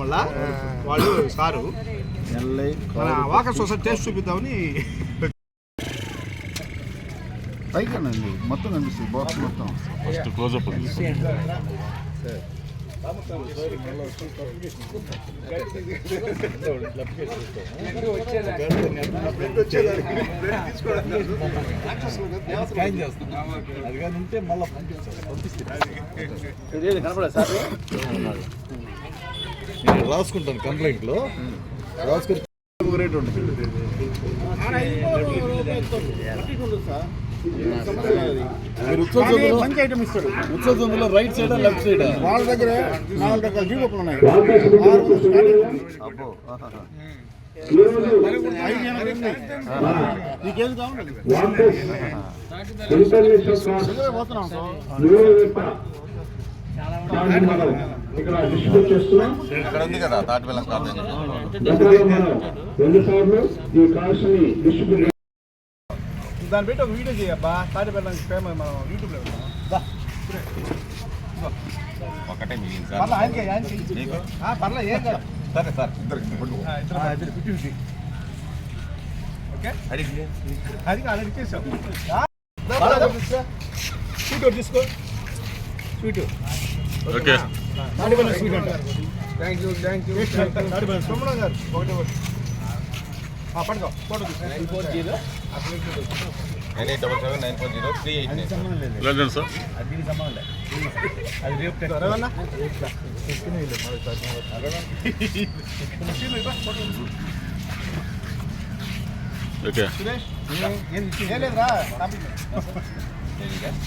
వల్ల వాళ్ళు సారు. మన ఒకసారి టేస్ట్ చూపిద్దామని. పైకి అండి మొత్తం కనిపిస్తుంది బాక్స్ మొత్తం. ఫస్ట్ క్లోజప్ నేను రాసుకుంటాను కంప్లైంట్లో రాసుకుని ఒక రేట్ ఉంటుంది మీరు ఉత్సవ మంచి ఐటమ్ ఇస్తాడు ఉత్సవ రైట్ సైడ్ లెఫ్ట్ సైడ్ వాళ్ళ దగ్గర నాలుగు రకాల ఉన్నాయి. ఐదు ఇక్కడ ఉంది కదా తాటి బెల్లం కాదు దాన్ని పెట్టి ఒక వీడియో చేయబ్బా తాటి బెల్లం ఫేమస్ మనం యూట్యూబ్లో లో ఒకటే మిగిలింది సార్ ఆయనకి ఏం కాదు సరే సార్ ఇద్దరు ఫిఫ్టీ ఫిఫ్టీ ఓకే అడిగి అది అలా ఇచ్చేసాం స్వీట్ తీసుకో sweet okay. Thank you thank you Tati గారు ఒకటి ఒకటి పట్టుకో ఫోటో తీసుకో zero nine eight double seven nine four zero three eight nine లేదు సార్ అది రేపు ఓకే సురేష్ ఏం లేదురా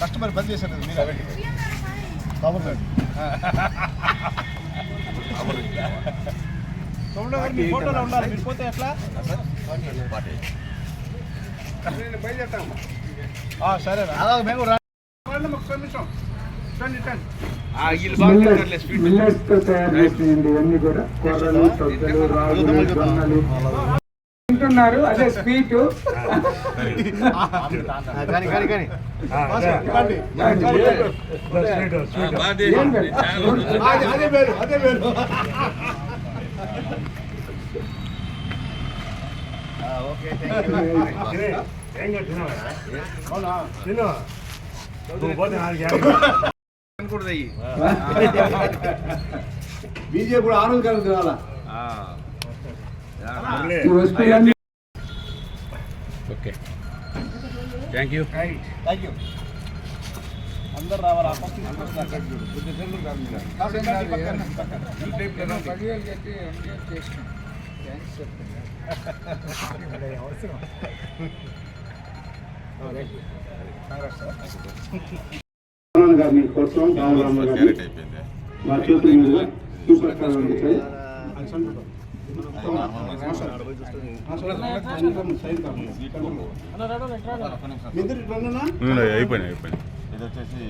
కస్టమర్ బంద్ చేశారు. మీరు కవర్ సోమరావు గారు మీ ఫోటోలో ఉండాలి. మీరు పోతే ఎట్లా? సరే అలాగే మేము మిల్లెట్స్తో తయారు చేసినవి ఇవన్నీ కూడా. కొర్రలు సొద్దలు రాగులు జొన్నలు. తింటున్నారు అదే స్వీట్ కానీ కానీ కానీ. అదే. అదే. పేరు అదే పేరు ఓకే బీజేపీ కూడా కలిసి రావాలా ఈ వస్తువులన్నీ okay. Thank you thank you అందరు రావాలా? ఆనంద్ గారిని కోసం రామరామ గారిని మా చేతుల మీదుగా సూపర్ ఉంటాయి అయిపోయినాయి అయిపోయినాయి ఇది వచ్చేసి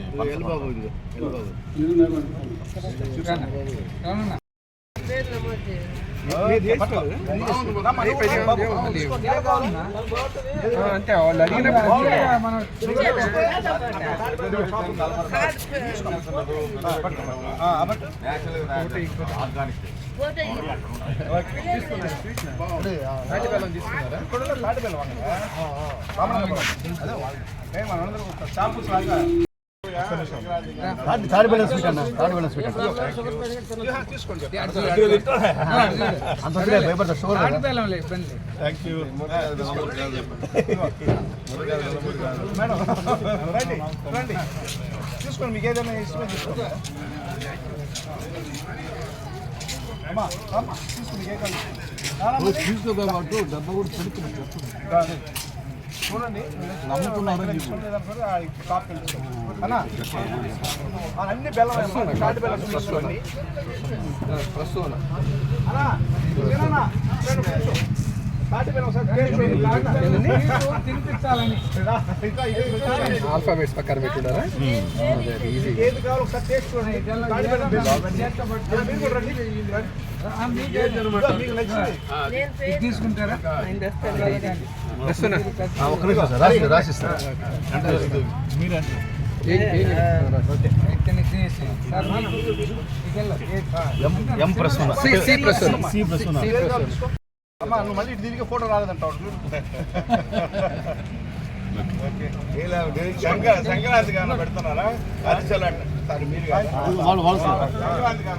అంతే వాళ్ళు వాళ్ళు. ఒక షాంపూస్ స్వీట్ అన్న తాడి బెల్లం స్వీట్ అంత భయపడతా షుగర్ మేడం రండి రండి. తీసుకోండి మీకు ఏదైనా ఇష్టమే తీసుకోండి అమ్మా అమ్మా డబ్బా కూడా పెడుతున్నా చూడండి నమ్ముతున్నారని అన్ని బెల్లం బెల్లం అన్నా ఆల్ఫాబెట్స్ పక్కన పెట్టున్నారా? ఏది కావాలో ఒకసారి టేస్ట్ చూడండి. తీసుకుంటారా? ఒక్క నిమిషం సార్. అమ్మా నువ్వు మళ్ళీ తిరిగి ఫోటో రాలేదంటావు సంక్రాంతి గాన పెడుతున్నారా? చల్లండి సార్ మీరు. సంక్రాంతి గాన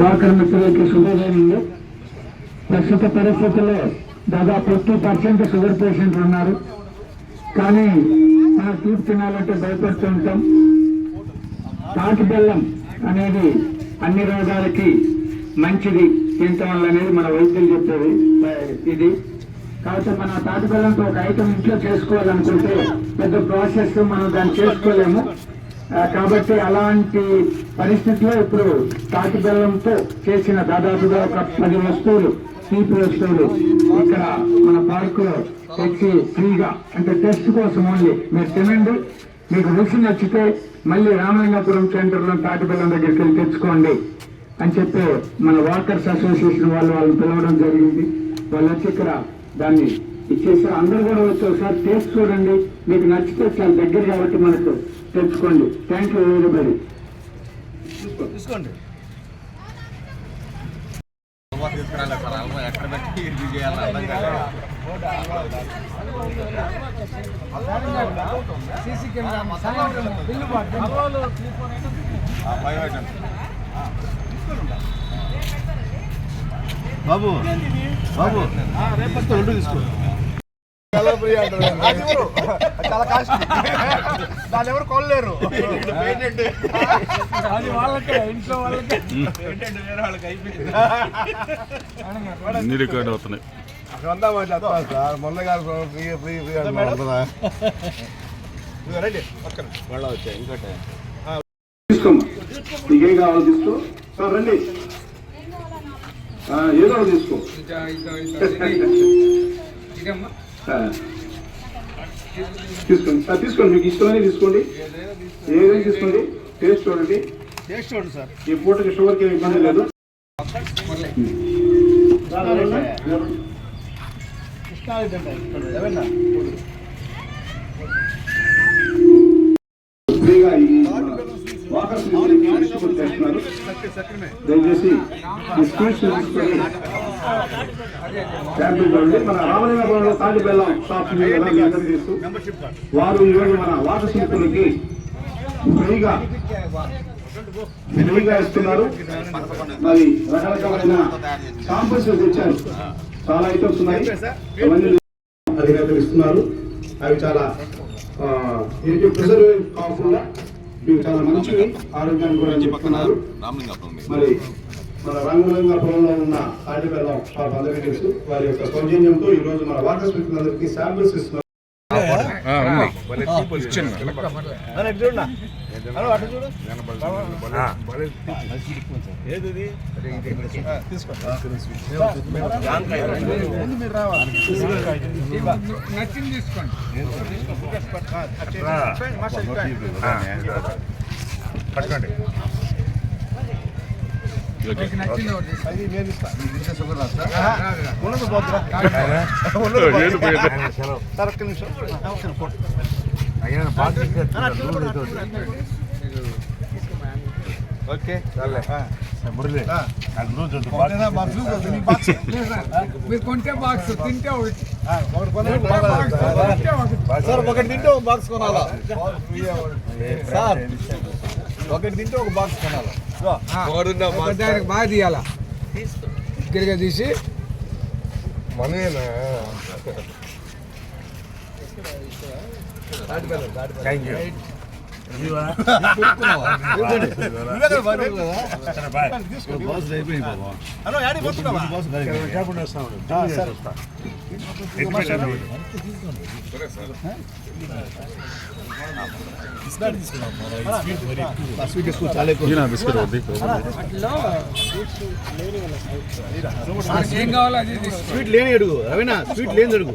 వాకర్ మిత్రులకి శుభోదయంలో ప్రస్తుత పరిస్థితుల్లో దాదాపు ఫిఫ్టీ పర్సెంట్ షుగర్ పేషెంట్లు ఉన్నారు. కానీ మనం తీపి తినాలంటే భయపడుతూ ఉంటాం. తాటి బెల్లం అనేది అన్ని రోగాలకి మంచిది తింటాం అనేది మన వైద్యులు చెప్పేది. ఇది. కాబట్టి మన తాటి బెల్లంతో ఒక ఐటమ్ ఇంట్లో చేసుకోవాలనుకుంటే పెద్ద ప్రాసెస్ మనం దాన్ని చేసుకోలేము. కాబట్టి అలాంటి పరిస్థితిలో ఇప్పుడు తాటి బెల్లంతో చేసిన దాదాపుగా ఒక పది వస్తువులు తీపి వస్తువులు ఇక్కడ మన పార్కులో తెచ్చి ఫ్రీగా అంటే టెస్ట్ కోసం ఓన్లీ మీరు తినండి. మీకు రుచి నచ్చితే మళ్ళీ రామలింగాపురం సెంటర్లో తాటి బెల్లం దగ్గరికి వెళ్ళి తెచ్చుకోండి అని చెప్పి మన వాకర్స్ అసోసియేషన్ వాళ్ళు వాళ్ళని పిలవడం జరిగింది. వాళ్ళు వచ్చి ఇక్కడ దాన్ని ఇచ్చేసారు అందరూ కూడా వచ్చి ఒకసారి టేస్ట్ చూడండి. మీకు నచ్చితే చాలా దగ్గర కాబట్టి మనకు తెచ్చుకోండి. థ్యాంక్ యూ వెరీ ఎక్కడ పెట్టి ఆ, ఫైవ్ ఐటమ్స్ బాబు బాబు. రేపటి ఒడ్డు తీసుకో. చాలా ఫ్రీ అంటారు. కాస్ట్. దాన్ని ఎవరు కొనలేరు. అది వాళ్ళకే ఇంట్లో వాళ్ళకే. ఏంటంటే వేరే వాళ్ళకి అయిపోయింది. అన్ని రికార్డ్ అవుతున్నాయి. సార్. మొన్న గారు ఫ్రీ ఫ్రీ ఫ్రీ అంటున్నా రండి పక్కన. మళ్ళీ వచ్చాయి ఇంకోటి. తీసుకోమ్మా నీకేం కావాలో తీసుకో. సార్ రండి. ఆ, ఏదో తీసుకో. తీసుకోండి. సార్ తీసుకోండి. మీకు ఇష్టమైన తీసుకోండి. ఏదైనా తీసుకోండి. టేస్ట్ చూడండి. టేస్ట్ చూడండి సార్. ఈ పూటకి షుగర్కి ఇబ్బంది లేదు. దయచేసి మన రామలింగపురంలో తాటి బెల్లం షాప్ వారు ఈరోజు మన వాటర్ శిల్పులకి ఫ్రీగా ఫ్రీగా ఇస్తున్నారు. మరి రకరకాలైన సాంపుల్స్ తెచ్చారు. చాలా ఐటమ్స్ ఉన్నాయి అవన్నీ అధినేతలు ఇస్తున్నారు. అవి చాలా దీనికి ప్రిజర్వేటివ్ కాకుండా ఇవి చాలా మంచివి. ఆరోగ్యానికి కూడా చెప్తున్నారు. మరి మన రంగురంగపురంలో ఉన్న తాటిబెల్లం షాప్ అందరికీ తెలుసు. వారి యొక్క సౌజన్యంతో ఈ రోజు మన వాటర్ స్పీకర్లందరికీ శాంపిల్స్ ఇస్తున్నారు. నచ్చింది తీసుకోండి. పట్టుకోండి. ఉన్నది పోతురా. ఉన్నది నిమిషం. ఆ, ఒక్క నిమిషం ఫోటో. అన్న, అటు చూడు, అటు చూడు, అటు చూడు. ఓకే. బాక్స్? నీకు బాక్స్? మీరు కొంటే బాక్స్ తింటే సార్ ఒకటి తింటే ఒక బాక్స్ కొనాలా? సార్ ఒకటి. తింటే ఒక బాక్స్ కొనాలా? దానికి బాగా తీయాలా? దగ్గరగా తీసి. మనమేనా? థ్యాంక్ యూ స్వీట్ లేని అడుగు రవీనా స్వీట్ లేని అడుగు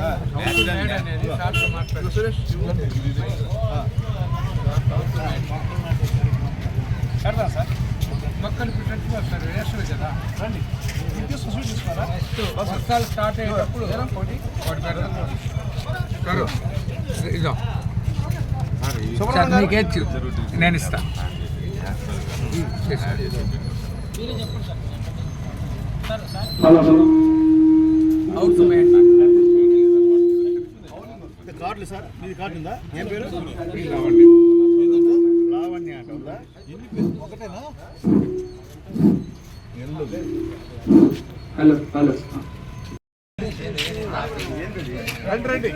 తాటి బెల్లం మొక్కలు పెట్టినట్టు వస్తారు కదా వర్షాలు స్టార్ట్ అయ్యేటప్పుడు సార్ నేను ఇస్తా హలో కార్డులు సార్ మీది కార్డు ఉందా? ఏం పేరు? లావణ్య అంట ఉందా? ఒకటేనా? Hello hello. రండి రండి.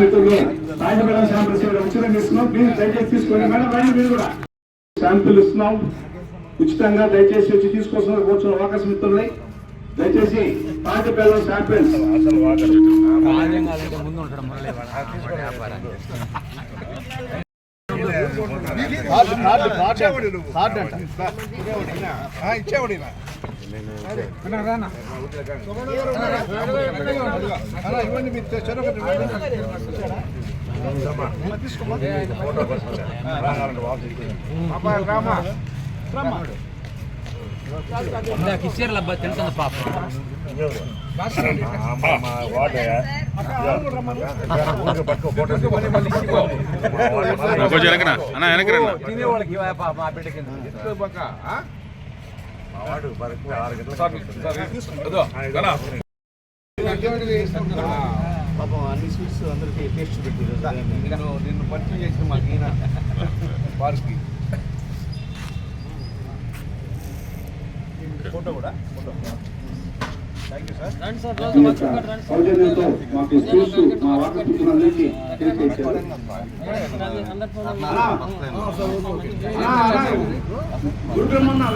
మిత్రులు రాజపేట ఉచితంగా ఇస్తున్నాం ప్లీజ్ దయచేసి తీసుకోండి. మేడం రండి మీరు కూడా. శాంపుల్ ఇస్తున్నాం. ఉచితంగా దయచేసి వచ్చి తీసుకొస్తున్నారు కూర్చున్న వాకర్స్ మిత్రుల్ని. దయచేసి water card card card card అంట ఇచ్చేవాడి అన్నా, రానా ఇవ్వండి మీరు చెరొకటి రామా కొంచెం వెనకనా అన్న వెనకరన్నా పాపం అన్ని స్వీట్స్ అందరికి టేస్ట్ పెట్టి నిన్ను నిన్ను పరిచయం చేసిన మాకు ఈయన వారికి. ఫోటో కూడా ఫోటో సౌజన్యంతో మాకు స్కూల్స్ మా గురుబ్రహ్మన్న